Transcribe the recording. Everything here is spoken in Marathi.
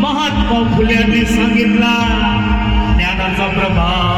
महात्मा फुल्यांनी सांगितला ज्ञानाचा प्रभाव.